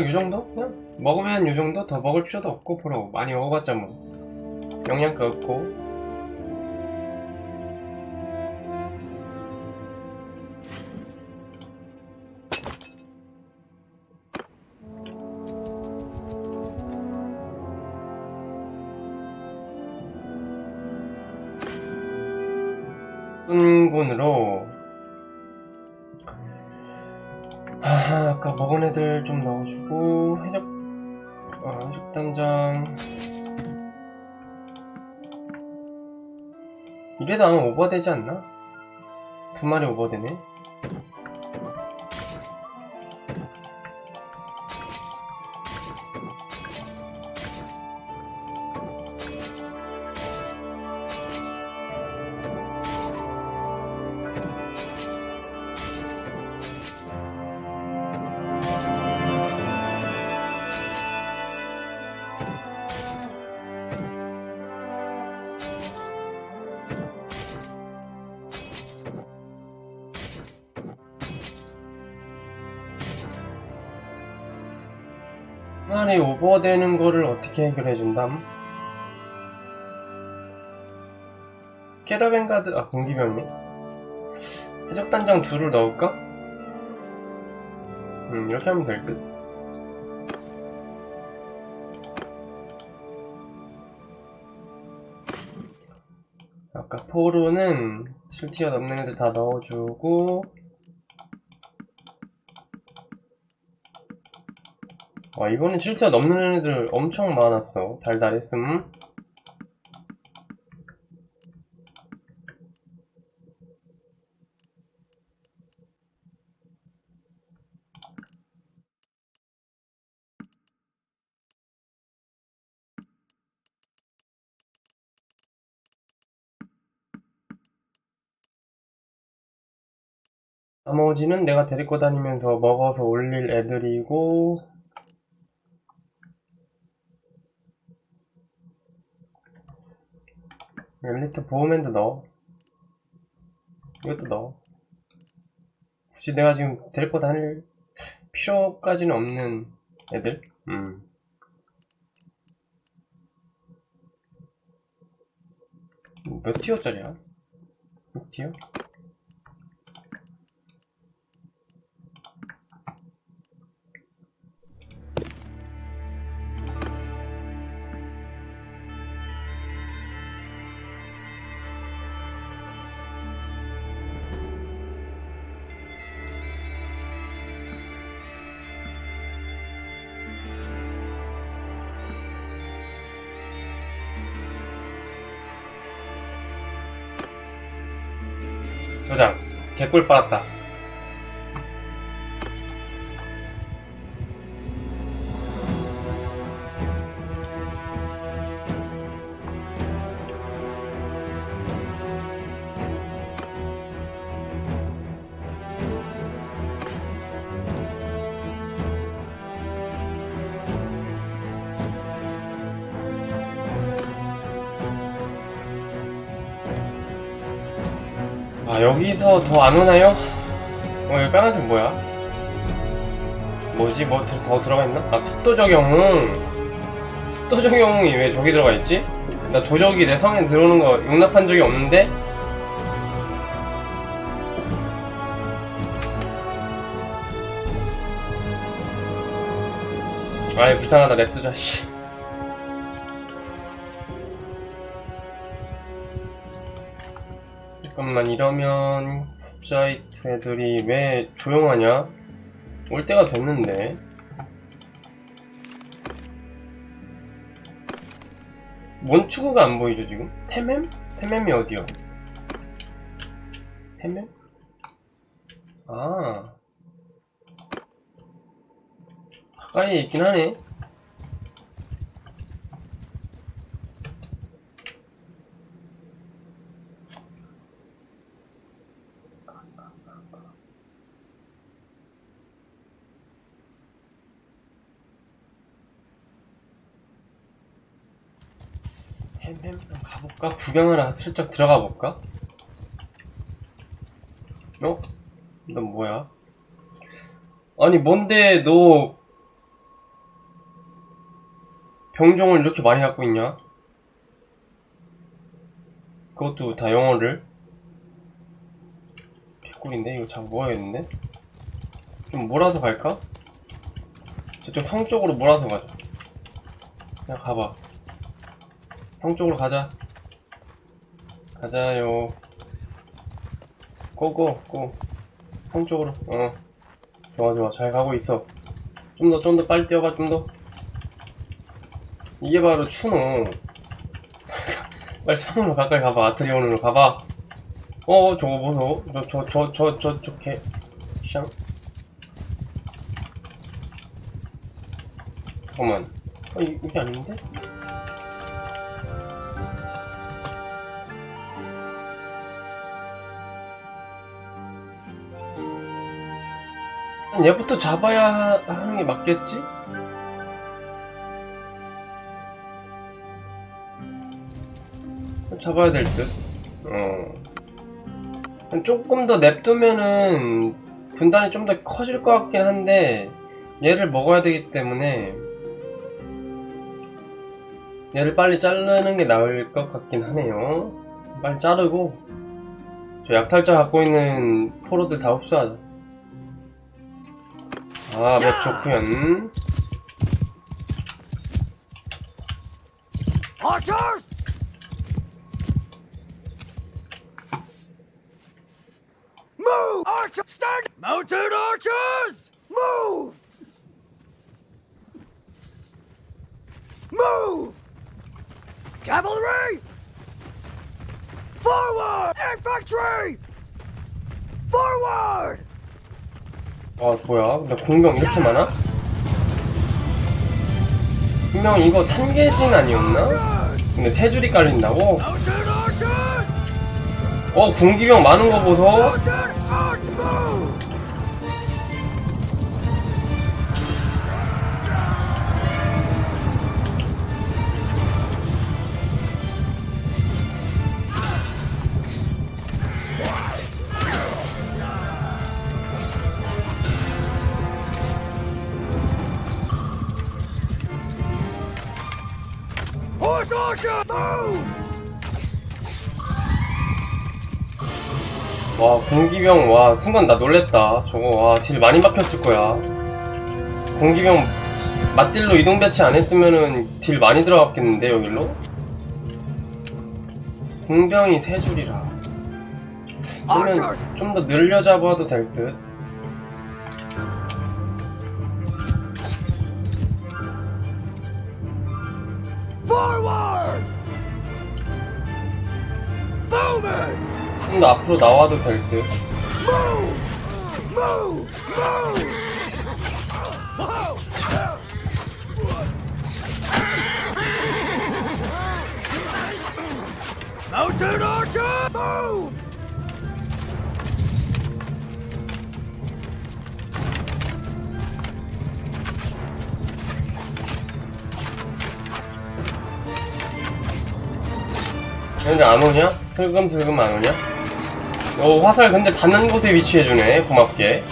이 정도? 그냥 먹으면 이 정도? 더 먹을 필요도 없고 프로 많이 먹어봤자 뭐 영양가 없고 주고 해적 어, 해적 단장 이래도 아마 오버되지 않나? 두 마리 오버되네. 두 마리 오버되는 거를 어떻게 해결해 준담? 캐러밴 가드 아 공기병이네. 해적 단장 둘을 넣을까? 음 이렇게 하면 될 듯. 아까 포로는 7티어 넘는 애들 다 넣어주고 와 이번엔 7티어 넘는 애들 엄청 많았어. 달달했음. 나머지는 내가 데리고 다니면서 먹어서 올릴 애들이고 엘리트 보호맨도 넣어. 이것도 넣어. 굳이 내가 지금 데리고 다닐 필요까지는 없는 애들? 음. 몇 티어짜리야? 6티어? 저장. 개꿀 빨았다. 여기서 더 안 오나요? 어, 여기 빨간색 뭐야? 뭐지? 뭐 더 들어가 있나? 아, 습도 적용. 습도 적용이 왜 저기 들어가 있지? 나 도적이 내 성에 들어오는 거 용납한 적이 없는데? 아이, 불쌍하다. 냅두자, 씨. 잠깐만 이러면 굿자이트 애들이 왜 조용하냐? 올 때가 됐는데 뭔 추구가 안 보이죠 지금? 테mem? 테mem이 어디요? 테mem? 아 가까이에 있긴 하네 햄햄 가볼까? 구경을 슬쩍 들어가 볼까? 어? 넌 뭐야? 아니 뭔데 너 병종을 이렇게 많이 갖고 있냐? 그것도 다 영어를 개꿀인데 이거 잘 모아야겠는데? 좀 몰아서 갈까? 저쪽 성 쪽으로 몰아서 가자 그냥 가봐 성 쪽으로 가자. 가자요. 고고 고 성 쪽으로. 어. 좋아 좋아. 잘 가고 있어. 좀 더 좀 더 빨리 뛰어가 좀 더. 이게 바로 추노. 빨리 성으로 가까이 가봐. 아트리온으로 가봐. 어 저거 보소 저 저 저 저 저 저개. 샹. 잠깐만. 어 이, 이게 아닌데? 얘부터 잡아야 하는 게 맞겠지? 잡아야 될 듯. 어. 한 조금 더 냅두면은 분단이 좀 더 커질 것 같긴 한데 얘를 먹어야 되기 때문에 얘를 빨리 자르는 게 나을 것 같긴 하네요. 빨리 자르고 저 약탈자 갖고 있는 포로들 다 흡수하자. 아, 맵 좋구연. Archers! Move! Archers! Stand! Mounted archers! Move! Move! Cavalry! Forward! Infantry! Forward! 아, 뭐야? 나 공병 이렇게 많아? 분명 이거 산계진 아니었나? Archers! 근데 세 줄이 깔린다고? 어, 군기병 많은 거 보소? Move! 와, 군기병, 와, 순간 나 놀랬다. 저거, 와, 딜 많이 박혔을 거야. 군기병, 맞딜로 이동 배치 안 했으면은 딜 많이 들어갔겠는데, 여길로? 공병이 세 줄이라. 그러면 좀 더 늘려 잡아도 될 듯. 좀 더 앞으로 나와도 될 듯. 근데 안 오냐? 슬금슬금 안 오냐? 어, 화살 근데 닿는 곳에 위치해주네, 고맙게.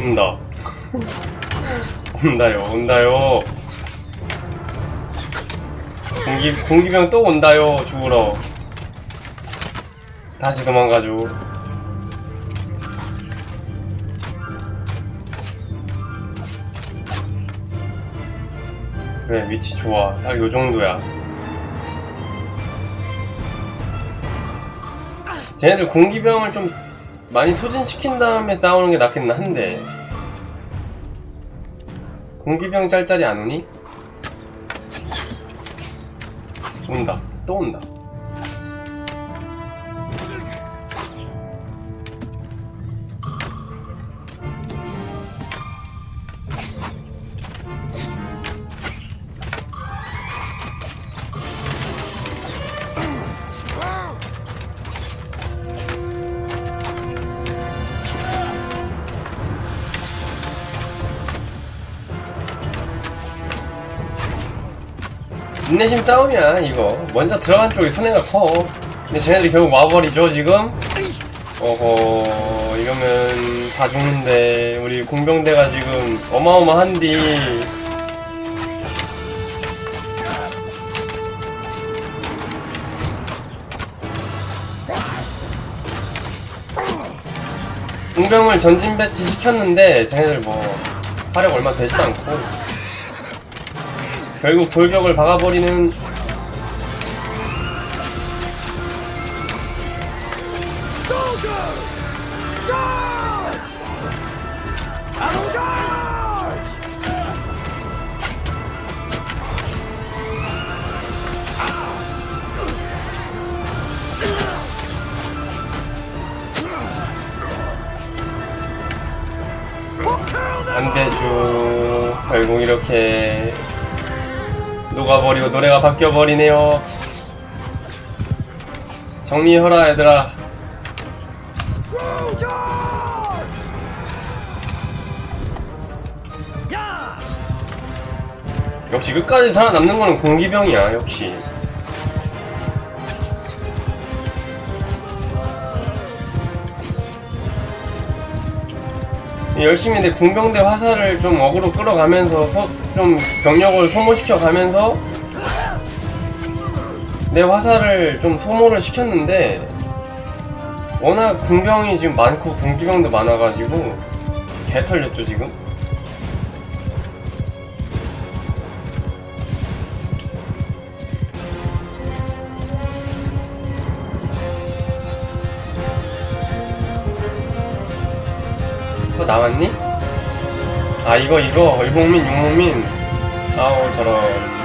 온다. 온다요, 온다요. 공기, 공기병 또 온다요, 죽으러. 다시 도망가죠. 그래 위치 좋아. 딱 요 정도야. 쟤네들 군기병을 좀 많이 소진시킨 다음에 싸우는 게 낫겠나 한데. 군기병 짤짤이 안 오니? 온다. 또 온다 인내심 싸움이야 이거. 먼저 들어간 쪽이 손해가 커. 근데 쟤네들이 결국 와버리죠 지금? 어허 이러면 다 죽는데. 우리 공병대가 지금 어마어마한디. 공병을 전진 배치 시켰는데 쟤네들 뭐 화력 얼마 되지도 않고 결국 돌격을 박아버리는 노래가 바뀌어버리네요 정리해라 얘들아! 역시 끝까지 살아남는 거는 공기병이야 역시 열심히 내 궁병대 화살을 좀 어그로 끌어가면서 서- 좀 병력을 소모시켜 가면서 내 화살을 좀 소모를 시켰는데 워낙 궁병이 지금 많고 궁기병도 많아가지고 개 털렸죠 지금? 또 나왔니? 아 이거 이거. 일목민 육목민. 아우 저런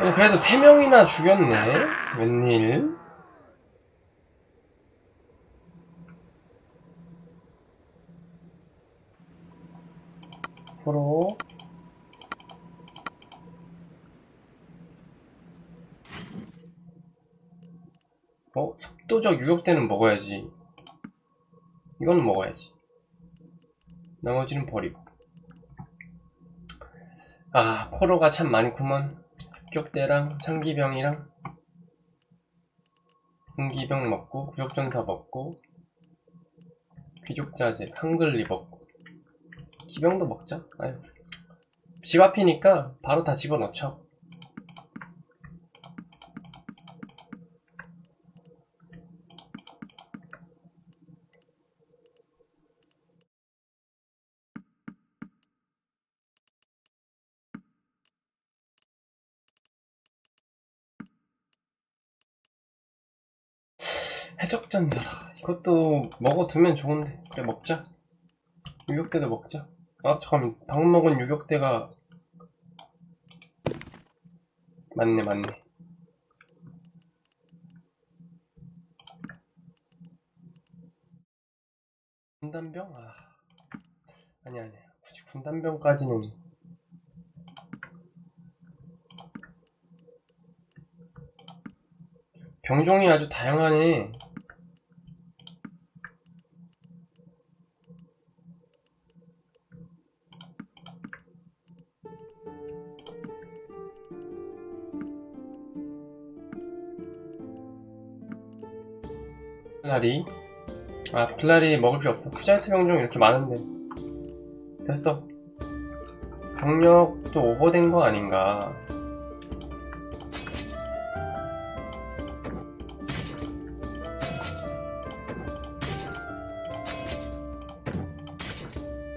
아니, 그래도 세 명이나 죽였네 웬일 서로 어? 습도적 유격대는 먹어야지. 이건 먹어야지. 나머지는 버리고. 아, 포로가 참 많구먼. 습격대랑 창기병이랑 흥기병 먹고, 구역전사 먹고, 귀족자재, 한글리 먹고. 기병도 먹자. 아유. 집 앞이니까 바로 다 집어넣자. 해적전사라. 이것도 먹어두면 좋은데. 그래, 먹자. 유격대도 먹자. 아, 잠깐만. 방 먹은 유격대가. 맞네, 맞네. 군단병? 아. 아니야, 아니야. 굳이 군단병까지는. 병종이 아주 다양하네. 플라리. 아 플라리 먹을 필요 없어. 쿠자이트 병종 이렇게 많은데. 됐어. 병력도 오버된 거 아닌가.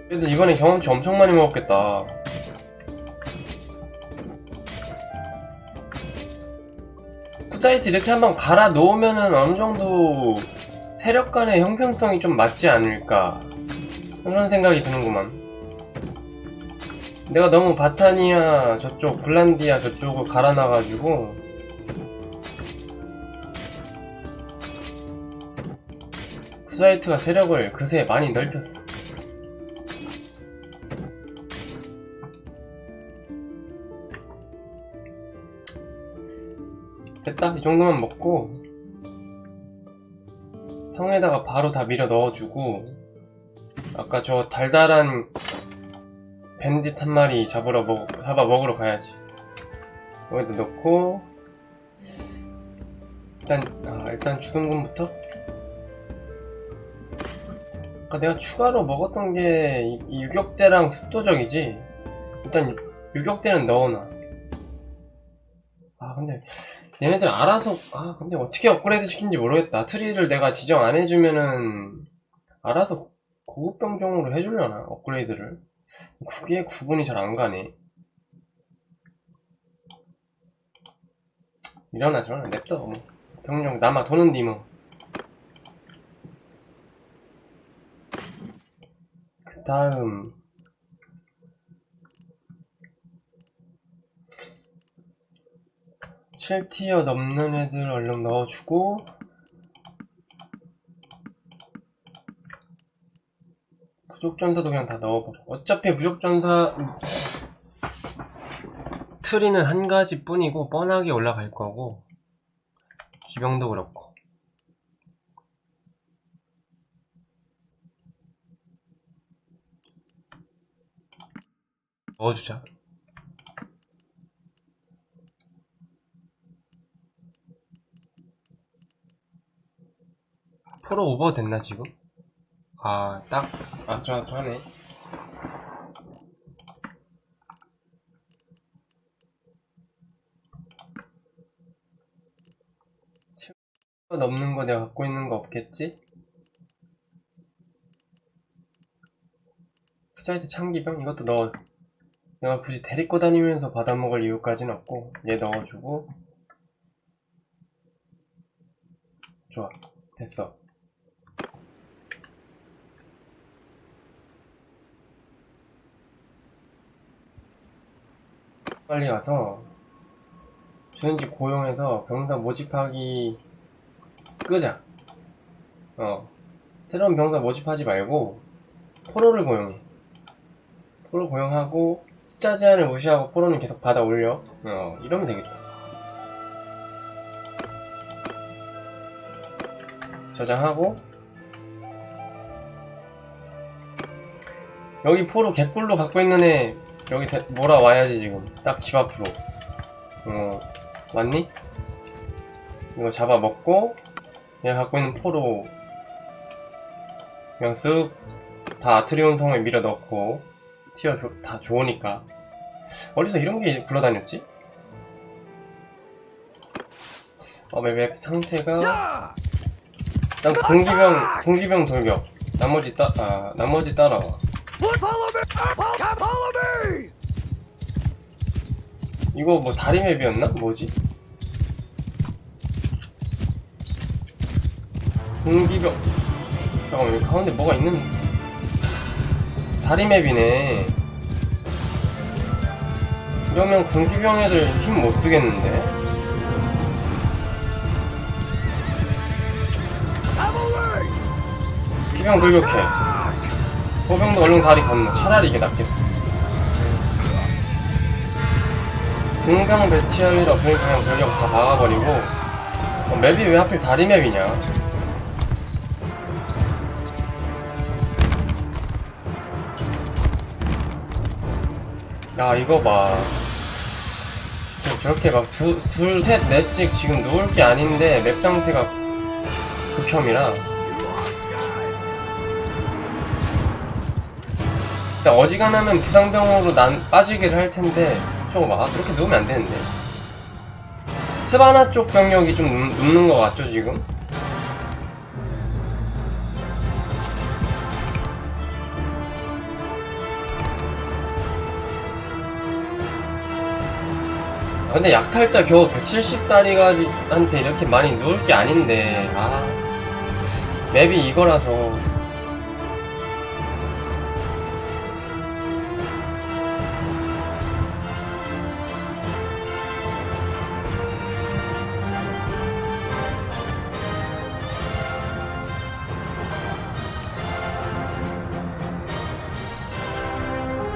그래도 이번에 경험치 엄청 많이 먹었겠다. 쿠자이트 이렇게 한번 갈아 놓으면은 어느 정도 세력 간의 형평성이 좀 맞지 않을까 그런 생각이 드는구만. 내가 너무 바타니아 저쪽 블란디아 저쪽을 갈아놔가지고 쿠자이트가 세력을 그새 많이 넓혔어. 됐다. 이 정도만 먹고 성에다가 바로 다 밀어 넣어주고 아까 저 달달한 밴딧 한 마리 잡으러 먹, 잡아 먹으러 가야지. 여기다 넣고 일단 아, 일단 죽은 군부터? 아까 내가 추가로 먹었던 게 유격대랑 습도적이지? 일단 유격대는 넣어놔. 아 근데 얘네들 알아서 아 근데 어떻게 업그레이드 시킨지 모르겠다. 트리를 내가 지정 안 해주면은 알아서 고급 병종으로 해주려나 업그레이드를. 그게 구분이 잘 안 가네. 일어나 저러나 냅둬 뭐. 병력 남아 도는디 뭐. 그 다음 칠 t 어 넘는 애들 얼른 넣어주고. 부족전사도 그냥 다 넣어버려. 어차피 부족전사 트리는 한 가지 뿐이고 뻔하게 올라갈 거고. 기병도 그렇고. 넣어주자 프로 오버 됐나 지금? 아 딱 아슬아슬하네. 넘는 거 내가 갖고 있는 거 없겠지? 후자이트 참기병? 이것도 넣어. 내가 굳이 데리고 다니면서 받아먹을 이유까지는 없고 얘 넣어주고. 좋아. 됐어 빨리 가서 주인지 고용해서 병사 모집하기 끄자. 어. 새로운 병사 모집하지 말고, 포로를 고용해. 포로 고용하고, 숫자 제한을 무시하고 포로는 계속 받아 올려. 어, 이러면 되겠다. 저장하고, 여기 포로 개꿀로 갖고 있는 애, 여기 대- 몰아와야지, 지금. 딱 집 앞으로. 어, 왔니? 이거 잡아먹고, 얘가 갖고 있는 포로 그냥 쓱 다 아트리온 성에 밀어 넣고 티어 조- 다 좋으니까 어디서 이런 게 굴러다녔지? 어, 맵, 맵 상태가! 일단 공기병 공기병 돌격 나머지 따 아, 나머지 따라와 follow me! Follow me! 이거 뭐 다리 맵이었나? 뭐지? 공기병 잠깐만 여기 가운데 뭐가 있는 다리 맵이네 이러면 공기병 애들 힘 못 쓰겠는데 Cavalry! 기병 돌격해 호병도 얼른 다리 건너. 차라리 이게 낫겠어. 중강 배치할 일 없으니까 그냥 돌격 다 막아버리고 어, 맵이 왜 하필 다리 맵이냐? 야 이거 봐. 저- 저렇게 막 두, 둘, 셋, 넷씩 지금 누울 게 아닌데 맵 상태가 극혐이라 일단 어지간하면 부상병으로 난 빠지기를 할 텐데 저거 봐 그렇게 누우면 안 되는데. 스바나 쪽 병력이 좀 눕- 눕는 것 같죠 지금? 아, 근데 약탈자 겨우 170다리가한테 이렇게 많이 누울 게 아닌데 아. 맵이 이거라서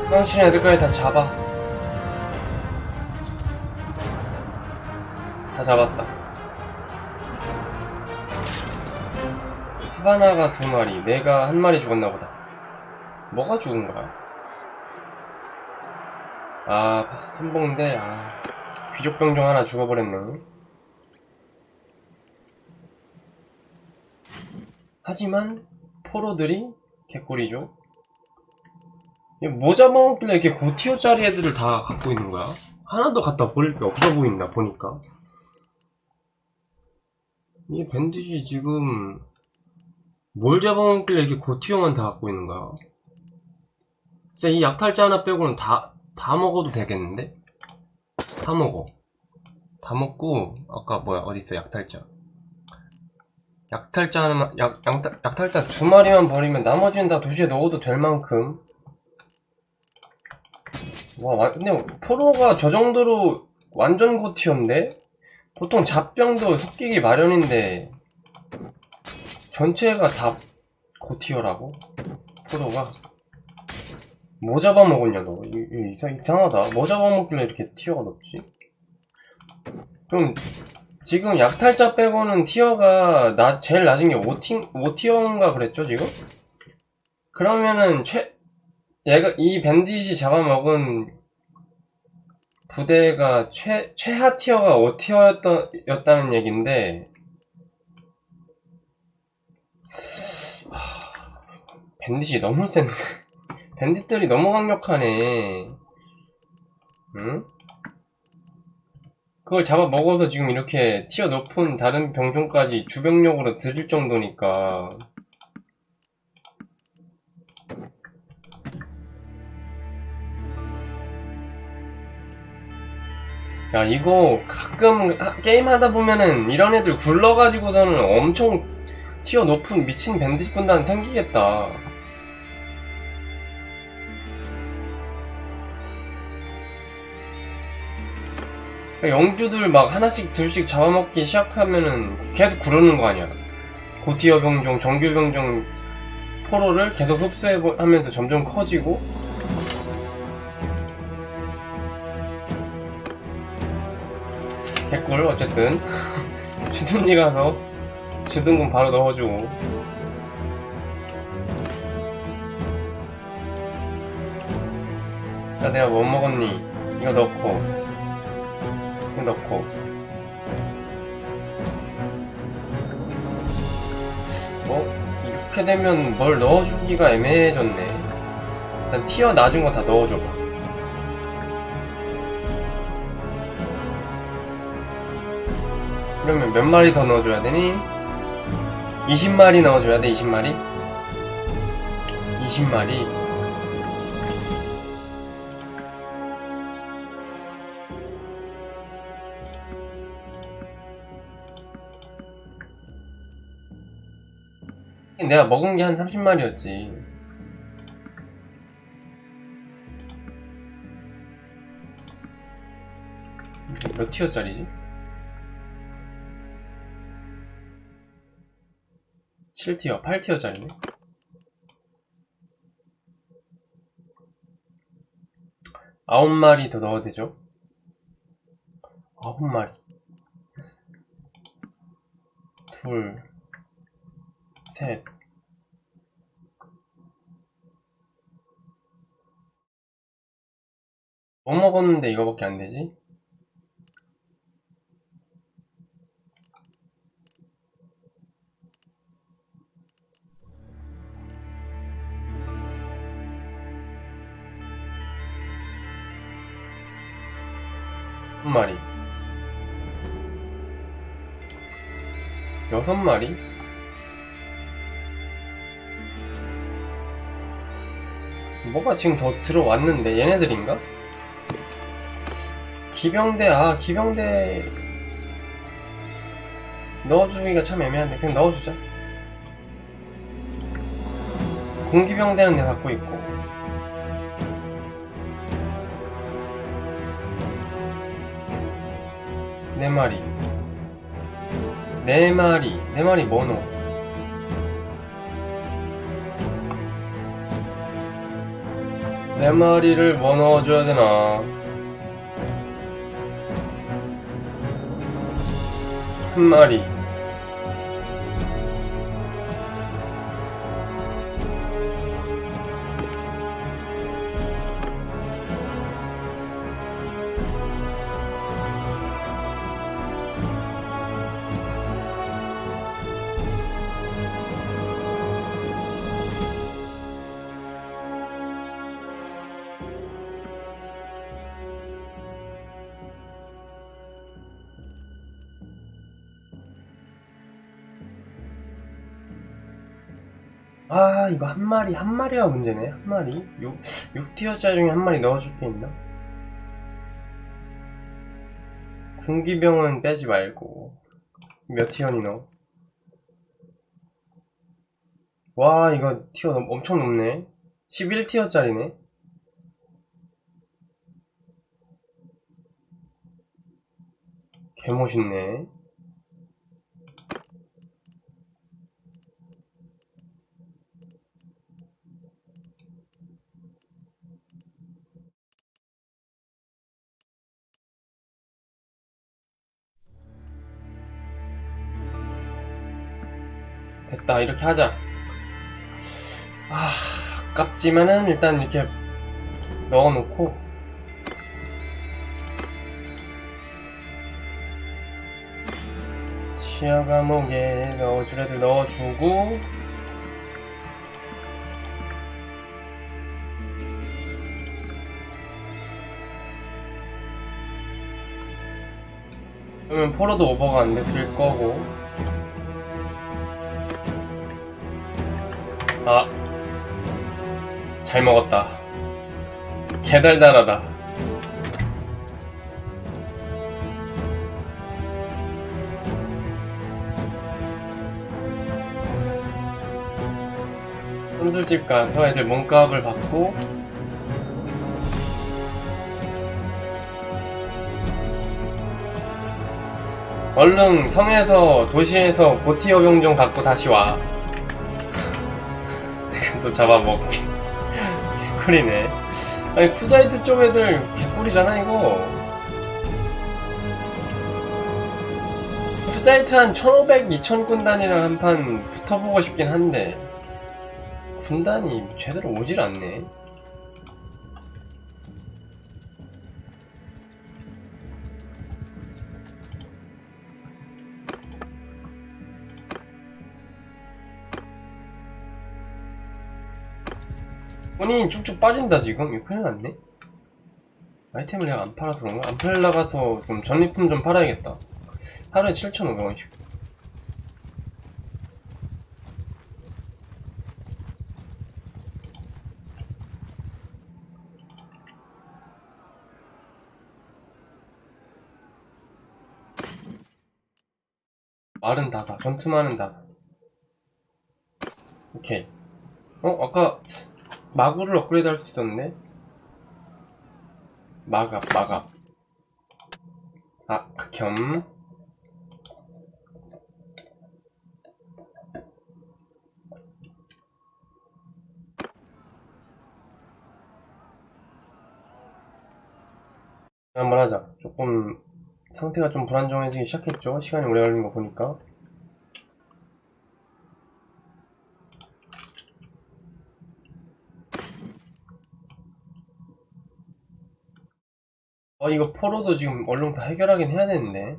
당신 애들까지 다 잡아. 다 잡았다. 스바나가 두 마리, 내가 한 마리 죽었나 보다. 뭐가 죽은 거야? 아, 선봉대, 아, 귀족병종 하나 죽어버렸네. 하지만 포로들이 개꿀이죠. 이뭐 잡아먹길래 이렇게 고티어짜리 애들을 다 갖고 있는 거야? 하나도 갖다 버릴 게 없어 보인다 보니까. 이 밴디지 지금 뭘 잡아먹길래 이렇게 고티어만 다 갖고 있는 거야? 진짜 이 약탈자 하나 빼고는 다, 다 먹어도 되겠는데? 다 먹어. 다 먹고, 아까 뭐야, 어딨어, 약탈자. 약탈자 하나만, 약, 약탈, 약탈자 두 마리만 버리면 나머지는 다 도시에 넣어도 될 만큼. 와, 와, 근데 포로가 저 정도로 완전 고티어인데? 보통 잡병도 섞이기 마련인데, 전체가 다 고티어라고? 포로가? 뭐 잡아먹었냐 너 이, 이, 이상, 이상하다 뭐 잡아먹길래 이렇게 티어가 높지? 그럼 지금 약탈자 빼고는 티어가 나 제일 낮은 게 5티, 5티어인가 그랬죠 지금? 그러면은 최 얘가 이 밴딧이 잡아먹은 부대가 최, 최하 티어가 5티어였던 였다는 얘긴데 하, 밴딧이 너무 센데 밴딧들이 너무 강력하네. 응? 그걸 잡아 먹어서 지금 이렇게 티어 높은 다른 병종까지 주병력으로 들일 정도니까. 야, 이거 가끔 하- 게임 하다 보면은 이런 애들 굴러가지고서는 엄청 티어 높은 미친 밴딧 군단 생기겠다. 영주들 막 하나씩 둘씩 잡아먹기 시작하면은 계속 구르는 거 아니야. 고티어 병종, 정규 병종 포로를 계속 흡수하면서 점점 커지고 개꿀 어쨌든. 주둔니 가서 주둔군 바로 넣어주고. 자 내가 뭐 먹었니? 이거 넣고. 이거 넣고. 어? 이렇게 되면 뭘 넣어주기가 애매해졌네. 일단 티어 낮은 거 다 넣어줘봐 그러면 몇 마리 더 넣어줘야 되니? 20마리 넣어줘야 돼 20마리? 20마리 내가 먹은 게 한 30마리였지. 몇 티어짜리지? 7티어, 8티어짜리네? 아홉 마리 더 넣어도 되죠? 아홉 마리. 둘, 셋. 뭐 먹었는데 이거밖에 안 되지? 한 마리. 여섯 마리? 뭐가 지금 더 들어왔는데 얘네들인가? 기병대 아 기병대 넣어주기가 참 애매한데 그냥 넣어주자 군기병대는 내가 갖고 있고 네 마리 네 마리 네 마리 뭐 넣어 네 마리를 뭐 넣어줘야 되나? 한 마리. 아 이거 한 마리 한 마리가 문제네 한 마리 6, 6티어짜 중에 한 마리 넣어줄 게 있나? 군기병은 빼지 말고 몇 티어니 너? 와 이거 티어 엄청 높네 11티어짜리네 개멋있네 됐다 이렇게 하자. 아 아깝지만은 일단 이렇게 넣어놓고. 치아 감옥에 넣어줄 애들 넣어주고. 그러면 포로도 오버가 안 됐을 거고 아, 잘 먹었다. 개달달하다. 손술집 가서 애들 몸값을 받고 얼른 성에서 도시에서 고티어 병종 갖고 다시 와. 또 잡아먹게. 개꿀이네. 아니, 쿠자이트 쪽 애들 개꿀이잖아, 이거. 쿠자이트 한 1500, 2000 군단이랑 한 판 붙어보고 싶긴 한데, 군단이 제대로 오질 않네. 본인이 쭉쭉 빠진다 지금? 이거 큰일 났네. 아이템을 내가 안 팔아서 그런가? 안 팔라가서 좀 전리품 좀 팔아야겠다. 하루에 7,500원씩. 말은 다사 전투만은 다사 오케이. 어 아까 마구를 업그레이드 할 수 있었는데 마갑 마갑. 아 극혐. 한번 하자. 조금 상태가 좀 불안정해지기 시작했죠? 시간이 오래 걸린 거 보니까 어, 이거 포로도 지금 얼른 다 해결하긴 해야 되는데.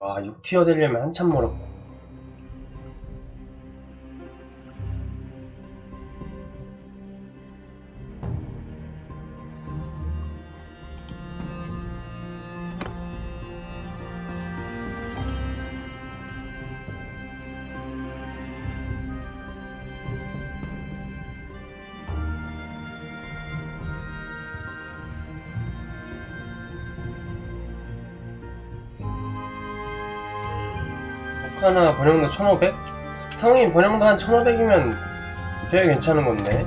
와, 6티어 되려면 한참 멀었고. 하나 번영도 1500? 성인 번영도 한 1500이면 되게 괜찮은 건데.